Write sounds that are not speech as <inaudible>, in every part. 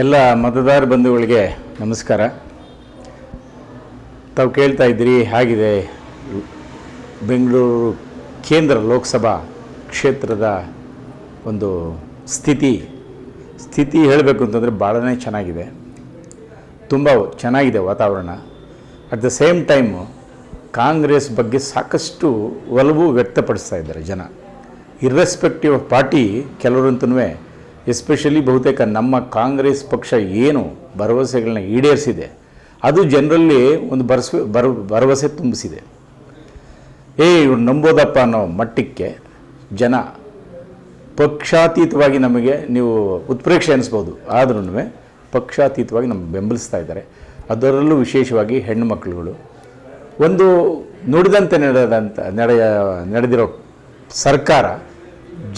ಎಲ್ಲ ಮತದಾರ ಬಂಧುಗಳಿಗೆ ನಮಸ್ಕಾರ. ತಾವು ಕೇಳ್ತಾ ಇದ್ದೀರಿ, ಹಾಗಿದೆ ಬೆಂಗಳೂರು ಕೇಂದ್ರ ಲೋಕಸಭಾ ಕ್ಷೇತ್ರದ ಒಂದು ಸ್ಥಿತಿ? ಸ್ಥಿತಿ ಹೇಳಬೇಕು ಅಂತಂದರೆ ಭಾಳನೇ ಚೆನ್ನಾಗಿದೆ. ತುಂಬ ಚೆನ್ನಾಗಿದೆ ವಾತಾವರಣ. At the same time Congress ಬಗ್ಗೆ ಸಾಕಷ್ಟು ಒಲವು ವ್ಯಕ್ತಪಡಿಸ್ತಾ ಇದ್ದಾರೆ ಜನ. ಇರ್ರೆಸ್ಪೆಕ್ಟಿವ್ ಆಫ್ ಪಾರ್ಟಿ ಕೆಲವರಂತೂ ಎಸ್ಪೆಷಲಿ ಬಹುತೇಕ ನಮ್ಮ ಕಾಂಗ್ರೆಸ್ ಪಕ್ಷ ಏನು ಭರವಸೆಗಳನ್ನ ಈಡೇರಿಸಿದೆ, ಅದು ಜನರಲ್ಲಿ ಒಂದು ಭರವಸೆ ಬರ ಭರವಸೆ ತುಂಬಿಸಿದೆ. ಏ, ಇವ್ರು ನಂಬೋದಪ್ಪ ಅನ್ನೋ ಮಟ್ಟಕ್ಕೆ ಜನ ಪಕ್ಷಾತೀತವಾಗಿ ನಮಗೆ ನೀವು ಉತ್ಪ್ರೇಕ್ಷೆ ಅನಿಸ್ಬೋದು ಆದ್ರೂ ಪಕ್ಷಾತೀತವಾಗಿ ನಮ್ಗೆ ಬೆಂಬಲಿಸ್ತಾ ಇದ್ದಾರೆ. ಅದರಲ್ಲೂ ವಿಶೇಷವಾಗಿ ಹೆಣ್ಣು ಮಕ್ಕಳುಗಳು. ಒಂದು ನುಡಿದಂತೆ ನಡೆದಂಥ ನಡೆಯ, ನಡೆದಿರೋ ಸರ್ಕಾರ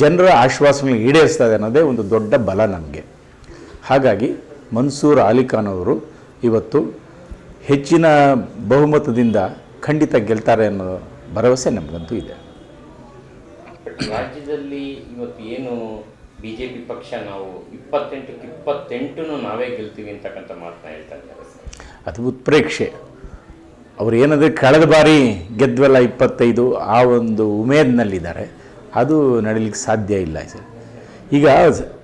ಜನರ ಆಶ್ವಾಸನ ಈಡೇರಿಸ್ತಾ ಇದೆ ಅನ್ನೋದೇ ಒಂದು ದೊಡ್ಡ ಬಲ ನಮಗೆ. ಹಾಗಾಗಿ ಮನ್ಸೂರ್ ಅಲಿಖಾನ್ ಅವರು ಇವತ್ತು ಹೆಚ್ಚಿನ ಬಹುಮತದಿಂದ ಖಂಡಿತ ಗೆಲ್ತಾರೆ ಅನ್ನೋ ಭರವಸೆ ನಮಗಂತೂ ಇದೆ. ರಾಜ್ಯದಲ್ಲಿ ಇವತ್ತು ಏನು ಬಿ ಜೆ ಪಿ ಪಕ್ಷ ನಾವು ಇಪ್ಪತ್ತೆಂಟಕ್ಕೆ ಇಪ್ಪತ್ತೆಂಟು ನಾವೇ ಗೆಲ್ತೀವಿ ಅಂತಕ್ಕಂಥ ಮಾತನ್ನ ಹೇಳ್ತಾ ಇದ್ದಾರೆ ಅದು ಉತ್ಪ್ರೇಕ್ಷೆ. ಅವ್ರು ಏನಂದರೆ ಕಳೆದ ಬಾರಿ ಗೆದ್ವಲ್ಲ ಇಪ್ಪತ್ತೈದು ಆ ಒಂದು ಉಮೇದಿನಲ್ಲಿದ್ದಾರೆ. ಅದು ನಡೀಲಿಕ್ಕೆ ಸಾಧ್ಯ ಇಲ್ಲ ಸರ್ ಈಗ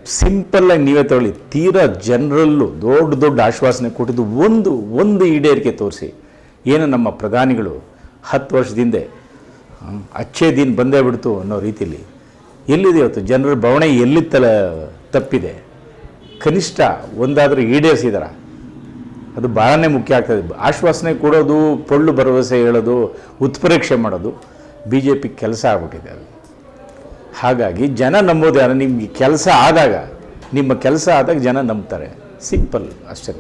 ಸಿಂಪಲ್ಲಾಗಿ ನೀವೇ ತಗೊಳ್ಳಿ. ತೀರಾ ಜನರಲ್ಲೂ ದೊಡ್ಡ ದೊಡ್ಡ ಆಶ್ವಾಸನೆ ಕೊಟ್ಟಿದ್ದು ಒಂದು ಒಂದು ಈಡೇರಿಕೆ ತೋರಿಸಿ. ಏನು ನಮ್ಮ ಪ್ರಧಾನಿಗಳು ಹತ್ತು ವರ್ಷದಿಂದ ಅಚ್ಚೇ ದಿನ ಬಂದೇ ಬಿಡ್ತು ಅನ್ನೋ ರೀತಿಯಲ್ಲಿ. ಎಲ್ಲಿದೆ ಇವತ್ತು? ಜನರ ಬವಣೆ ಎಲ್ಲಿ ತಲೆ ತಪ್ಪಿದೆ. ಕನಿಷ್ಠ ಒಂದಾದರೂ ಈಡೇರಿಸಿದಾರ? ಅದು ಭಾಳನೇ ಮುಖ್ಯ ಆಗ್ತದೆ ಆಶ್ವಾಸನೆ ಕೊಡೋದು, ಪೊಳ್ಳು ಭರವಸೆ ಹೇಳೋದು, ಉತ್ಪ್ರೇಕ್ಷೆ ಮಾಡೋದು ಬಿ ಜೆ ಪಿ ಕೆಲಸ ಆಗ್ಬಿಟ್ಟಿದೆ ಅದು. ಹಾಗಾಗಿ ಜನ ನಂಬೋದು ಯಾರು ನಿಮಗೆ ಕೆಲಸ ಆದಾಗ, ನಿಮ್ಮ ಕೆಲಸ ಆದಾಗ ಜನ ನಂಬ್ತಾರೆ. ಸಿಂಪಲ್ ಅಷ್ಟೇ.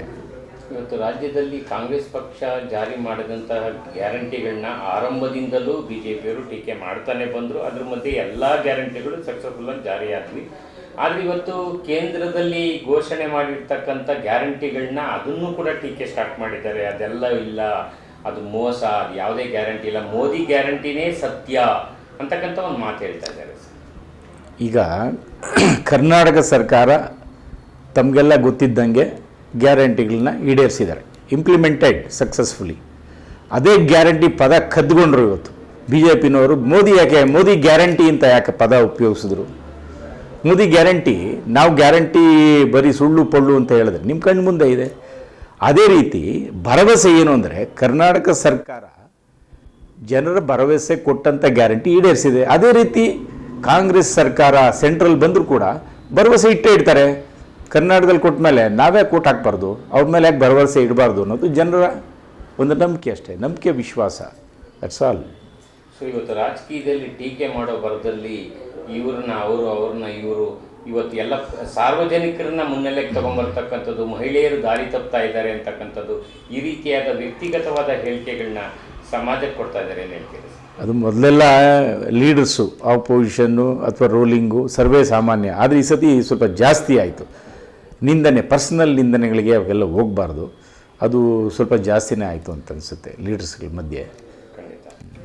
ಇವತ್ತು ರಾಜ್ಯದಲ್ಲಿ ಕಾಂಗ್ರೆಸ್ ಪಕ್ಷ ಜಾರಿ ಮಾಡಿದಂತಹ ಗ್ಯಾರಂಟಿಗಳನ್ನ ಆರಂಭದಿಂದಲೂ ಬಿ ಜೆ ಪಿಯವರು ಟೀಕೆ ಮಾಡ್ತಾನೆ ಬಂದರು. ಅದ್ರ ಮಧ್ಯೆ ಎಲ್ಲ ಗ್ಯಾರಂಟಿಗಳು ಸಕ್ಸಸ್ಫುಲ್ ಆಗಿ ಜಾರಿಯಾದ್ವಿ. ಆದರೆ ಇವತ್ತು ಕೇಂದ್ರದಲ್ಲಿ ಘೋಷಣೆ ಮಾಡಿರ್ತಕ್ಕಂಥ ಗ್ಯಾರಂಟಿಗಳನ್ನ ಅದನ್ನು ಕೂಡ ಟೀಕೆ ಸ್ಟಾರ್ಟ್ ಮಾಡಿದ್ದಾರೆ. ಅದೆಲ್ಲ ಇಲ್ಲ. ಅದು ಮೋಸ. ಅದು ಯಾವುದೇ ಗ್ಯಾರಂಟಿ ಇಲ್ಲ. ಮೋದಿ ಗ್ಯಾರಂಟಿನೇ ಸತ್ಯ ಅಂತಕ್ಕಂಥ ಒಂದು ಮಾತು ಹೇಳ್ತಾ ಇದ್ದಾರೆ ಈಗ <clears throat> ಕರ್ನಾಟಕ ಸರ್ಕಾರ ತಮಗೆಲ್ಲ ಗೊತ್ತಿದ್ದಂಗೆ ಗ್ಯಾರಂಟಿಗಳನ್ನ ಈಡೇರಿಸಿದ್ದಾರೆ. ಇಂಪ್ಲಿಮೆಂಟೆಡ್ ಸಕ್ಸಸ್ಫುಲಿ ಅದೇ ಗ್ಯಾರಂಟಿ ಪದ ಕದ್ಕೊಂಡ್ರು ಇವತ್ತು. ಬಿ ಜೆ ಪಿನವರು ಮೋದಿ ಯಾಕೆ, ಮೋದಿ ಗ್ಯಾರಂಟಿ ಅಂತ ಯಾಕೆ ಪದ ಉಪಯೋಗಿಸಿದ್ರು? ಮೋದಿ ಗ್ಯಾರಂಟಿ, ನಾವು ಗ್ಯಾರಂಟಿ ಬರೀ ಸುಳ್ಳು ಪಳ್ಳು ಅಂತ ಹೇಳಿದ್ರೆ ನಿಮ್ಮ ಕಣ್ಣು ಮುಂದೆ ಇದೆ. ಅದೇ ರೀತಿ ಭರವಸೆ ಏನು ಅಂದರೆ ಕರ್ನಾಟಕ ಸರ್ಕಾರ ಜನರ ಭರವಸೆ ಕೊಟ್ಟಂಥ ಗ್ಯಾರಂಟಿ ಈಡೇರಿಸಿದೆ. ಅದೇ ರೀತಿ ಕಾಂಗ್ರೆಸ್ ಸರ್ಕಾರ ಸೆಂಟ್ರಲ್ ಬಂದರೂ ಕೂಡ ಭರವಸೆ ಇಟ್ಟೇ ಇಡ್ತಾರೆ. ಕರ್ನಾಟಕದಲ್ಲಿ ಕೊಟ್ಟ ಮೇಲೆ ನಾವೇ ಕೋಟ್ ಹಾಕ್ಬಾರ್ದು, ಅವ್ರ ಮೇಲೆ ಯಾಕೆ ಭರವಸೆ ಇಡಬಾರ್ದು ಅನ್ನೋದು ಜನರ ಒಂದು ನಂಬಿಕೆ ಅಷ್ಟೇ, ನಂಬಿಕೆ, ವಿಶ್ವಾಸ. ದಟ್ಸ್ ಆಲ್ ಸೊ ಇವತ್ತು ರಾಜಕೀಯದಲ್ಲಿ ಟೀಕೆ ಮಾಡೋ ಬರದಲ್ಲಿ ಇವ್ರನ್ನ, ಅವರು, ಅವ್ರನ್ನ, ಇವರು, ಇವತ್ತು ಎಲ್ಲ ಸಾರ್ವಜನಿಕರನ್ನ ಮುನ್ನೆಲೆಗೆ ತಗೊಂಬರ್ತಕ್ಕಂಥದ್ದು, ಮಹಿಳೆಯರು ದಾರಿ ತಪ್ತಾ ಇದ್ದಾರೆ ಅಂತಕ್ಕಂಥದ್ದು ಈ ರೀತಿಯಾದ ವ್ಯಕ್ತಿಗತವಾದ ಹೇಳಿಕೆಗಳನ್ನ ಸಮಾಜಕ್ಕೆ ಕೊಡ್ತಾ ಇದ್ದಾರೆ ಏನು ಹೇಳ್ತೀರಿ? ಅದು ಮೊದಲೆಲ್ಲ ಲೀಡರ್ಸು ಆಪೋಸಿಷನ್ನು ಅಥವಾ ರೂಲಿಂಗು ಸರ್ವೇ ಸಾಮಾನ್ಯ. ಆದರೆ ಈ ಸತಿ ಸ್ವಲ್ಪ ಜಾಸ್ತಿ ಆಯಿತು. ನಿಂದನೆ ಪರ್ಸ್ನಲ್ ನಿಂದನೆಗಳಿಗೆ ಅವೆಲ್ಲ ಹೋಗಬಾರ್ದು. ಅದು ಸ್ವಲ್ಪ ಜಾಸ್ತಿನೇ ಆಯಿತು ಅಂತ ಅನಿಸುತ್ತೆ ಲೀಡರ್ಸ್ಗಳ ಮಧ್ಯೆ.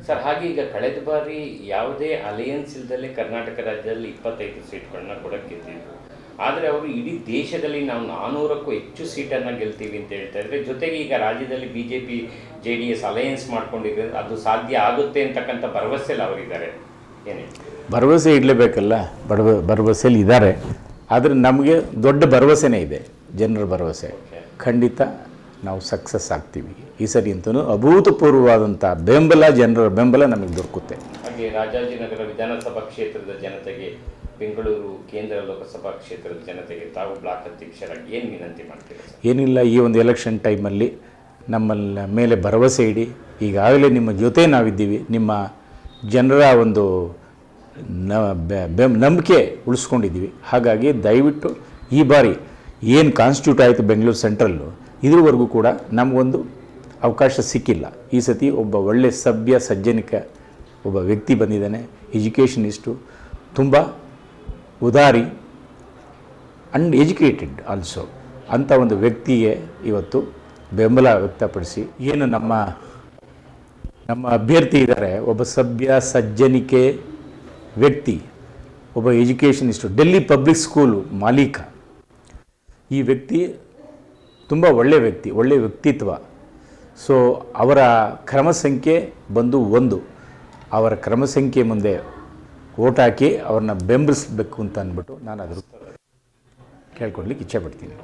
ಸರ್ ಹಾಗೆ ಈಗ ಕಳೆದ ಬಾರಿ ಯಾವುದೇ ಅಲಯನ್ಸ್ ಇಲ್ಲದಲ್ಲೇ ಕರ್ನಾಟಕ ರಾಜ್ಯದಲ್ಲಿ ಇಪ್ಪತ್ತೈದು ಸೀಟ್ಗಳನ್ನ ಕೂಡ ಗೆದ್ದಿದ್ರು ಆದರೆ ಅವರು ಇಡೀ ದೇಶದಲ್ಲಿ ನಾವು ನಾನ್ನೂರಕ್ಕೂ ಹೆಚ್ಚು ಸೀಟನ್ನು ಗೆಲ್ತೀವಿ ಅಂತ ಹೇಳ್ತಾ ಇದ್ದಾರೆ ಜೊತೆಗೆ ಈಗ ರಾಜ್ಯದಲ್ಲಿ B J P J D S alliance ಮಾಡ್ಕೊಂಡಿದ್ರೆ ಅದು ಸಾಧ್ಯ ಆಗುತ್ತೆ ಅಂತಕ್ಕಂಥ ಭರವಸೆಯಲ್ಲಿ ಅವರಿದ್ದಾರೆ. ಏನೇ ಭರವಸೆ ಇಡಲೇಬೇಕಲ್ಲ ಬಡವ ಭರವಸೆಯಲ್ಲಿ ಇದ್ದಾರೆ. ಆದರೆ ನಮಗೆ ದೊಡ್ಡ ಭರವಸೆನೇ ಇದೆ ಜನರ ಭರವಸೆ. ಖಂಡಿತ ನಾವು ಸಕ್ಸಸ್ ಆಗ್ತೀವಿ. ಈ ಸರಿ ಅಂತೂ ಅಭೂತಪೂರ್ವವಾದಂಥ ಬೆಂಬಲ ಜನರ ಬೆಂಬಲ ನಮಗೆ ದೊರಕುತ್ತೆ. ಹಾಗೆ ರಾಜಾಜಿನಗರ ವಿಧಾನಸಭಾ ಕ್ಷೇತ್ರದ ಜನತೆಗೆ ಬೆಂಗಳೂರು ಕೇಂದ್ರ ಲೋಕಸಭಾ ಕ್ಷೇತ್ರದ ಜನತೆಗೆ ತಾವು ಬ್ಲಾಕ್ ಅಧ್ಯಕ್ಷರಾಗಿ ಏನು ವಿನಂತಿ ಮಾಡ್ತೀರಿ ಏನಿಲ್ಲ, ಈ ಒಂದು ಎಲೆಕ್ಷನ್ ಟೈಮಲ್ಲಿ ನಮ್ಮಲ್ಲ ಮೇಲೆ ಭರವಸೆ ಇಡಿ. ಈಗಾಗಲೇ ನಿಮ್ಮ ಜೊತೆ ನಾವಿದ್ದೀವಿ. ನಿಮ್ಮ ಜನರ ಒಂದು ನಂಬಿಕೆ ಉಳಿಸ್ಕೊಂಡಿದ್ದೀವಿ. ಹಾಗಾಗಿ ದಯವಿಟ್ಟು ಈ ಬಾರಿ ಏನು ಕಾನ್ಸ್ಟಿಟ್ಯೂಟ್ ಆಯಿತು ಬೆಂಗಳೂರು ಸೆಂಟ್ರಲ್ಲು ಇದುವರೆಗೂ ಕೂಡ ನಮಗೊಂದು ಅವಕಾಶ ಸಿಕ್ಕಿಲ್ಲ. ಈ ಸತಿ ಒಬ್ಬ ಒಳ್ಳೆ ಸಭ್ಯ, ಸಜ್ಜನಿಕ ಒಬ್ಬ ವ್ಯಕ್ತಿ ಬಂದಿದ್ದಾನೆ. ಎಜುಕೇಷನಿಸ್ಟು ತುಂಬ ಉದಾರಿ ಅಂಡ್ ಎಜುಕೇಟೆಡ್ ಆಲ್ಸೋ ಅಂಥ ಒಂದು ವ್ಯಕ್ತಿಗೆ ಇವತ್ತು ಬೆಂಬಲ ವ್ಯಕ್ತಪಡಿಸಿ ಏನು ನಮ್ಮ ನಮ್ಮ ಅಭ್ಯರ್ಥಿ ಇದ್ದಾರೆ ಒಬ್ಬ ಸಭ್ಯ, ಸಜ್ಜನಿಕೆ ವ್ಯಕ್ತಿ, ಒಬ್ಬ ಎಜುಕೇಷನಿಸ್ಟು ಡೆಲ್ಲಿ ಪಬ್ಲಿಕ್ ಸ್ಕೂಲು ಮಾಲೀಕ. ಈ ವ್ಯಕ್ತಿ ತುಂಬ ಒಳ್ಳೆಯ ವ್ಯಕ್ತಿ ಒಳ್ಳೆಯ ವ್ಯಕ್ತಿತ್ವ. ಸೊ ಅವರ ಕ್ರಮ ಸಂಖ್ಯೆ ಬಂದು ಒಂದು. ಅವರ ಕ್ರಮ ಸಂಖ್ಯೆ ಮುಂದೆ ಓಟ್ ಹಾಕಿ ಅವ್ರನ್ನ ಬೆಂಬಲಿಸಬೇಕು ಅಂತ ಅಂದ್ಬಿಟ್ಟು ನಾನು ಅದ್ರ ಕೇಳ್ಕೊಡ್ಲಿಕ್ಕೆ ಇಚ್ಛೆ ಪಡ್ತೀನಿ.